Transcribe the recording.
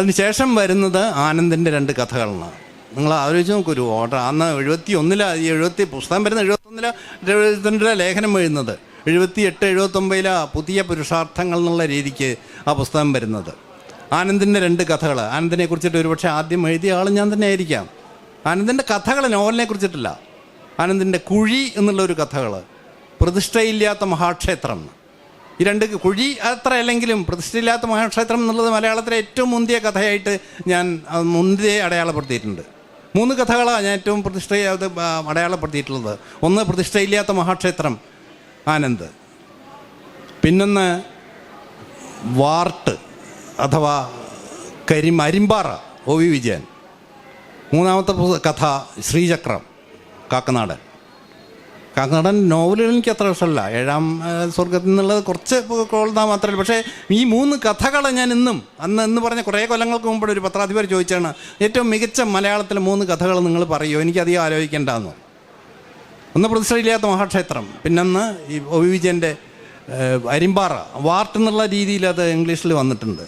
അതിനുശേഷം വരുന്നത് ആനന്ദിന്റെ രണ്ട് കഥകളാണ്. നിങ്ങൾ ആലോചിച്ച് നോക്കൊരു ഓർഡർ അന്ന് എഴുപത്തി ഒന്നിലാണ് ഈ എഴുപത്തി പുസ്തകം വരുന്ന എഴുപത്തൊന്നിലാണ് എഴുപത്തിരണ്ടിലാണ് ലേഖനം വരുന്നത് എഴുപത്തി എട്ട് എഴുപത്തൊമ്പതിലാണ് പുതിയ പുരുഷാർത്ഥങ്ങൾ എന്നുള്ള രീതിക്ക് ആ പുസ്തകം വരുന്നത്. ആനന്ദിന്റെ രണ്ട് കഥകൾ. ആനന്ദിനെ കുറിച്ചിട്ട് ഒരുപക്ഷെ ആദ്യം എഴുതിയ ആൾ ഞാൻ തന്നെ ആയിരിക്കാം. ആനന്ദിന്റെ കഥകൾ നോവലിനെ കുറിച്ചിട്ടില്ല. ആനന്ദിന്റെ കുഴി എന്നുള്ള ഒരു കഥകൾ പ്രതിഷ്ഠയില്ലാത്ത മഹാക്ഷേത്രം. ഈ രണ്ട് കുഴി അത്ര അല്ലെങ്കിലും പ്രതിഷ്ഠയില്ലാത്ത മഹാക്ഷേത്രം എന്നുള്ളത് മലയാളത്തിലെ ഏറ്റവും മുന്തിയ കഥയായിട്ട് ഞാൻ മുന്തിയെ അടയാളപ്പെടുത്തിയിട്ടുണ്ട്. മൂന്ന് കഥകളാണ് ഞാൻ ഏറ്റവും പ്രതിഷ്ഠ അത് ആ, അടയാളപ്പെടുത്തിയിട്ടുള്ളത്. ഒന്ന് പ്രതിഷ്ഠയില്ലാത്ത മഹാക്ഷേത്രം ആനന്ദ്. പിന്നൊന്ന് വാർട്ട് അഥവാ കരി അരിമ്പാറ ഒ വി വിജയൻ. മൂന്നാമത്തെ കഥ ശ്രീചക്രം കാക്കനാടൻ. കാക്കനാടൻ നോവലുകൾ എനിക്ക് അത്ര ഇഷ്ടമല്ല. ഏഴാം സ്വർഗത്തിൽ നിന്നുള്ളത് കുറച്ച് കൊള്ളുന്ന മാത്രമല്ല. പക്ഷേ ഈ മൂന്ന് കഥകൾ ഞാൻ ഇന്നും അന്ന് എന്ന് പറഞ്ഞ കുറേ കൊല്ലങ്ങൾക്ക് മുമ്പ് ഒരു പത്രാധിപർ ചോദിച്ചാണ് ഏറ്റവും മികച്ച മലയാളത്തിലെ മൂന്ന് കഥകൾ നിങ്ങൾ പറയുമോ എനിക്കധികം ആലോചിക്കേണ്ടെന്ന്. ഒന്ന് പ്രതിഷ്ഠയില്ലാത്ത മഹാക്ഷേത്രം പിന്നൊന്ന് ഈ ഒ വി വിജയന്റെ അരിമ്പാറ വാർട്ട് എന്നുള്ള രീതിയിൽ അത് ഇംഗ്ലീഷിൽ വന്നിട്ടുണ്ട്.